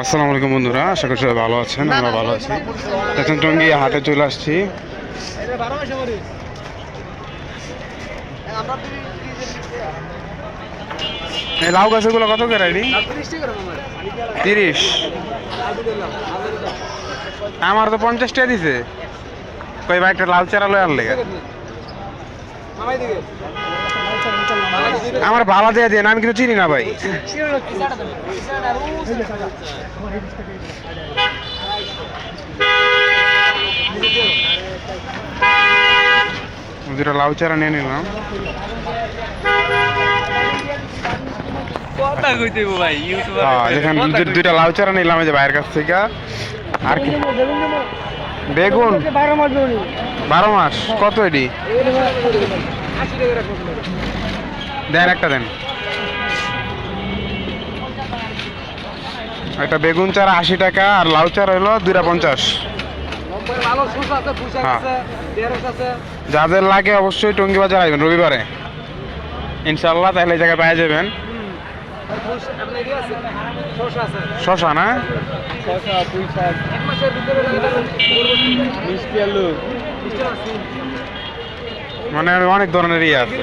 আসসালামু আলাইকুম বন্ধুরা, আশা করি সবাই ভালো আছেন আমরা ভালো আছি। এখন টঙ্গি, হাটে চলে আসছি। লাউ গাছগুলো কত করে আইডি তিরিশ। আমার তো পঞ্চাশ টাকা দিছে। কই ভাই, একটা লাল চারা লয় আর লেগে আমার ভাড়া দিয়ে দেন আমি কিন্তু চিনি না ভাই। দুটা লাউ চারা নিয়ে নিলাম। হ্যাঁ দুইটা লাউ চারা নিলাম এই যে ভাইয়ের কাছ থেকে। আর কি? বেগুন। বারো মাস? কত এটি? দেন একটা দেন। একটা বেগুন চারা আশি টাকা আর লাউ চারা হলো দুইটা পঞ্চাশ। হ্যাঁ। যাদের লাগে অবশ্যই টঙ্গি বাজার আসবেন রবিবারে। ইনশাল্লাহ তাহলে এই জায়গায় পেয়ে যাবেন। আপনার ইয়ে শশা না? শসা মানে অনেক ধরনের ইয়ে আছে।